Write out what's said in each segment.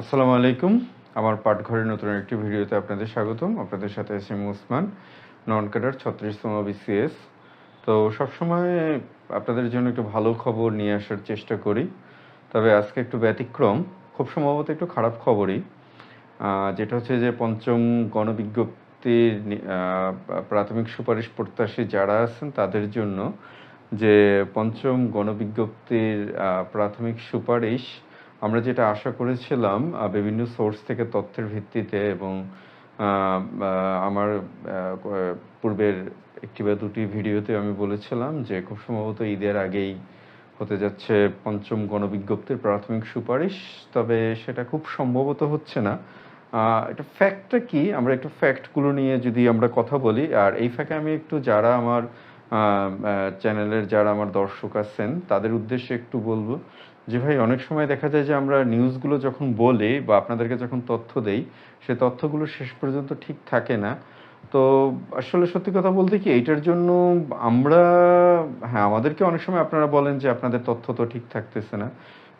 আসসালামু আলাইকুম। আমার পাঠঘরের নতুন একটি ভিডিওতে আপনাদের স্বাগতম। আপনাদের সাথে এম উসমান নন ক্যাডার ছত্রিশতম বিসিএস তো সবসময় আপনাদের জন্য একটু ভালো খবর নিয়ে আসার চেষ্টা করি। তবে আজকে একটু ব্যতিক্রম, খুব সম্ভবত একটু খারাপ খবরই। যেটা হচ্ছে যে পঞ্চম গণবিজ্ঞপ্তির প্রাথমিক সুপারিশ প্রত্যাশী যারা আছেন তাদের জন্য যে পঞ্চম গণবিজ্ঞপ্তির প্রাথমিক সুপারিশ আমরা যেটা আশা করেছিলাম বিভিন্ন সোর্স থেকে তথ্যের ভিত্তিতে এবং আমার পূর্বের একটি বা দুটি ভিডিওতে আমি বলেছিলাম যে খুব সম্ভবত ঈদের আগেই হতে যাচ্ছে পঞ্চম গণবিজ্ঞপ্তির প্রাথমিক সুপারিশ, তবে সেটা খুব সম্ভবত হচ্ছে না। এটা ফ্যাক্টটা কি? আমরা একটু ফ্যাক্টগুলো নিয়ে যদি আমরা কথা বলি, আর এই ফাঁকে আমি একটু যারা আমার চ্যানেলের যারা আমার দর্শক আছেন, তাদের উদ্দেশ্যে একটু বলব যে ভাই, অনেক সময় দেখা যায় যে আমরা নিউজগুলো যখন বলি বা আপনাদেরকে যখন তথ্য দেই, সে তথ্যগুলো শেষ পর্যন্ত ঠিক থাকে না। তো আসলে সত্যি কথা বলতে কি, এইটার জন্য আমরা হ্যাঁ আমাদেরকে অনেক সময় আপনারা বলেন যে আপনাদের তথ্য তো ঠিক থাকতেছে না।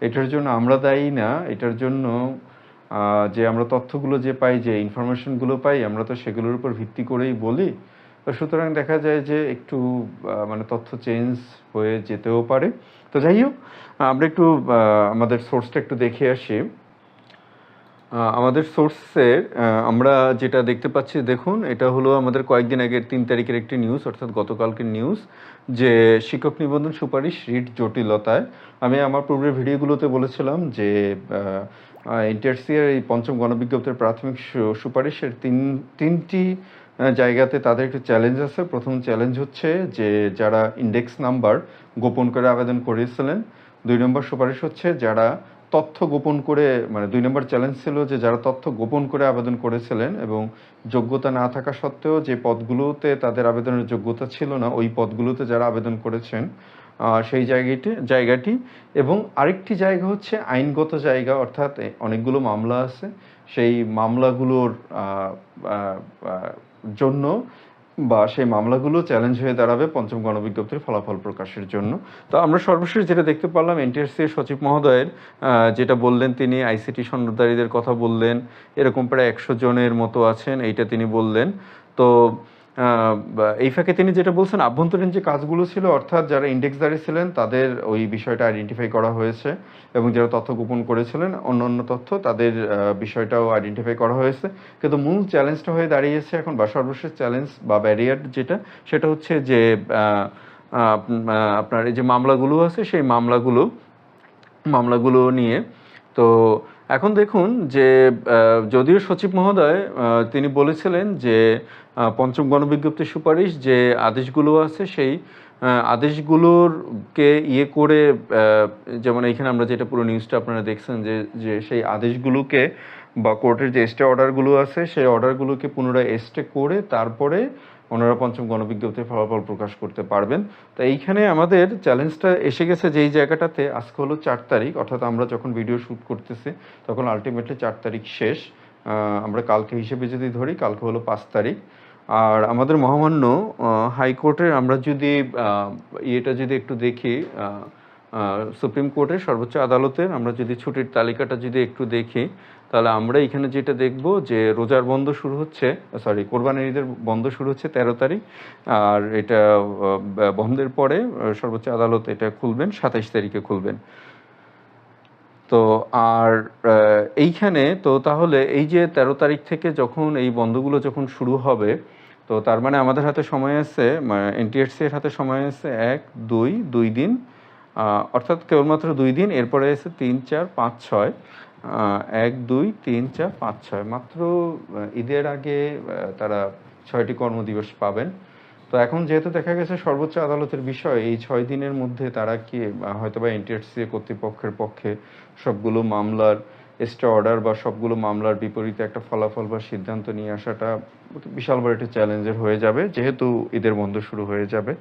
এটার জন্য আমরা দায়ী না। এটার জন্য যে আমরা তথ্যগুলো যে পাই, যে ইনফরমেশনগুলো পাই, আমরা তো সেগুলোর উপর ভিত্তি করেই বলি। তো সুতরাং দেখা যায় যে একটু মানে তথ্য চেঞ্জ হয়ে যেতেও পারে। তো যাই হোক আমরা একটু আমাদের সোর্সটা একটু দেখে আসি। আমাদের সোর্সে আমরা যেটা দেখতে পাচ্ছি, দেখুন, এটা হলো আমাদের কয়েকদিন আগের তিন তারিখের একটি নিউজ, অর্থাৎ গতকালকের নিউজ, যে শিক্ষক নিবন্ধন সুপারিশ রিট জটিলতায়। আমি আমার পূর্বের ভিডিওগুলোতে বলেছিলাম যে এনটিআরসি এর এই পঞ্চম গণবিজ্ঞপ্তির প্রাথমিক সুপারিশের তিন, তিনটি জায়গাতে তাদের একটু চ্যালেঞ্জ আছে। প্রথম চ্যালেঞ্জ হচ্ছে যে যারা ইন্ডেক্স নাম্বার গোপন করে আবেদন করেছিলেন, দুই নম্বর সুপারিশ হচ্ছে যারা তথ্য গোপন করে মানে দুই নম্বর চ্যালেঞ্জ ছিল যে যারা তথ্য গোপন করে আবেদন করেছিলেন এবং যোগ্যতা না থাকা সত্ত্বেও যে পদগুলোতে তাদের আবেদনের যোগ্যতা ছিল না, ওই পদগুলোতে যারা আবেদন করেছেন সেই জায়গাটি জায়গাটি। এবং আরেকটি জায়গা হচ্ছে আইনগত জায়গা, অর্থাৎ অনেকগুলো মামলা আছে। সেই মামলাগুলোর জন্য বা সেই মামলাগুলো চ্যালেঞ্জ হয়ে দাঁড়াবে পঞ্চম গণবিজ্ঞপ্তির ফলাফল প্রকাশের জন্য। তো আমরা সর্বশেষ যেটা দেখতে পারলাম এনটিআরসি এর সচিব মহোদয়ের যেটা বললেন তিনি আইসিটি সনদদারীদের কথা বললেন, এরকম প্রায় একশো জনের মতো আছেন, এইটা তিনি বললেন। তো এই ফাঁকে তিনি যেটা বলছেন, আভ্যন্তরীণ যে কাজগুলো ছিল, অর্থাৎ যারা ইন্ডেক্সদারি ছিলেন, তাদের ওই বিষয়টা আইডেন্টিফাই করা হয়েছে এবং যারা তথ্য গোপন করেছিলেন, অন্য অন্য তথ্য তাদের বিষয়টাও আইডেন্টিফাই করা হয়েছে। কিন্তু মূল চ্যালেঞ্জটা হয়ে দাঁড়িয়েছে এখন বা সর্বশেষ চ্যালেঞ্জ বা ব্যারিয়ার যেটা, সেটা হচ্ছে যে আপনার এই যে মামলাগুলো আছে, সেই মামলাগুলো মামলাগুলো নিয়ে তো এখন দেখুন যে যদিও সচিব মহোদয় তিনি বলেছিলেন যে পঞ্চম গণবিজ্ঞপ্তির সুপারিশ যে আদেশগুলো আছে সেই আদেশগুলোরকে ইয়ে করে যেমন এইখানে আমরা যেটা পুরো নিউজটা আপনারা দেখছেন যে যে সেই আদেশগুলোকে বা কোর্টের যে স্টে অর্ডারগুলো আছে, সেই অর্ডারগুলোকে পুনরায় স্টে করে তারপরে ওনারা পঞ্চম গণবিজ্ঞপ্তির ফলাফল প্রকাশ করতে পারবেন। তো এইখানে আমাদের চ্যালেঞ্জটা এসে গেছে যেই জায়গাটাতে আজকে হলো চার তারিখ, অর্থাৎ আমরা যখন ভিডিও শ্যুট করতেছি, তখন আলটিমেটলি চার তারিখ শেষ। আমরা কালকে হিসেবে যদি ধরি, কালকে হলো পাঁচ তারিখ। আর আমাদের মহামান্য হাইকোর্টের আমরা যদি ইয়েটা যদি একটু দেখি সুপ্রিম কোর্টের সর্বোচ্চ আদালতের আমরা যদি ছুটির তালিকাটা যদি একটু দেখি তাহলে আমরা এখানে যেটা দেখব যে রোজার বন্ধ শুরু হচ্ছে সরি কোরবানির ঈদের বন্ধ শুরু হচ্ছে তেরো তারিখ, আর এটা বন্ধের পরে সর্বোচ্চ আদালত এটা খুলবেন, সাতাইশ তারিখে খুলবেন। তো আর এইখানে তো তাহলে এই যে তেরো তারিখ থেকে যখন এই বন্ধগুলো যখন শুরু হবে, তো তার মানে আমাদের হাতে সময় আছে এনটিএসসি এর হাতে সময় আছে এক, দুই দুই দিন অর্থাৎ কেবলমাত্র দুই দিন, এরপরে এসে তিন, চার, পাঁচ, ছয়। এক দুই তিন চার পাঁচ ছয়। মাত্র ঈদের আগে তারা ছয়টি কর্মদিবস পাবেন। তো এখন যেহেতু দেখা গেছে সর্বোচ্চ আদালতের বিষয় এই ছয় দিনের মধ্যে তারা কি আহ, হয়তোবা এনটিআরসি কর্তৃপক্ষের পক্ষে সবগুলো মামলার এক্সট্রা অর্ডার বা সবগুলো মামলার বিপরীতে একটা ফলাফল বা সিদ্ধান্ত নিয়ে আসাটা বিশাল বড় একটা চ্যালেঞ্জের হয়ে যাবে যেহেতু ঈদের বন্ধ শুরু হয়ে যাবে।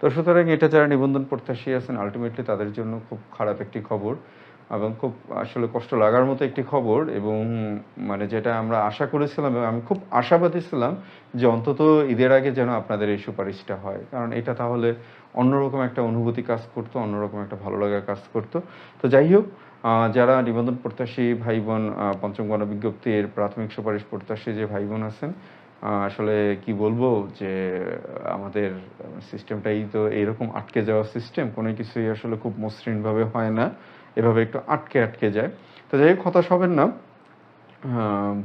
তো সুতরাং এটা যারা নিবন্ধন প্রত্যাশী আছেন আলটিমেটলি তাদের জন্য খুব খারাপ একটি খবর। এবং খুব আসলে কষ্ট লাগার মতো একটি খবর এবং মানে যেটা আমরা আশা করেছিলাম এবং আমি খুব আশাবাদী ছিলাম যে অন্তত ঈদের আগে যেন আপনাদের এই সুপারিশটা হয়। কারণ এটা তাহলে অন্যরকম একটা অনুভূতি কাজ করতো, অন্যরকম একটা ভালো লাগা কাজ করতো। তো যাই হোক যারা নিবন্ধন প্রত্যাশী ভাই বোন পঞ্চম গণবিজ্ঞপ্তির প্রাথমিক সুপারিশ প্রত্যাশী যে ভাই বোন আছেন আসলে কি বলব যে আমাদের সিস্টেমটাই তো এইরকম আটকে যাওয়া সিস্টেম কোনো কিছুই আসলে খুব মসৃণভাবে হয় না। এভাবে একটু আটকে আটকে যায়। তো যাই হোক, হতাশ হবেন না।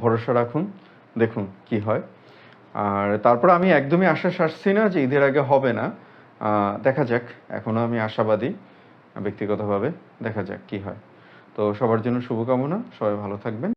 ভরসা রাখুন, দেখুন কি হয়। আর তারপর আমি একদমই আশা সারছি না যে ঈদের আগে হবে না। দেখা যাক এখনও আমি আশাবাদী, ব্যক্তিগতভাবে দেখা যাক কি হয়। তো সবার জন্য শুভকামনা, সবাই ভালো থাকবেন।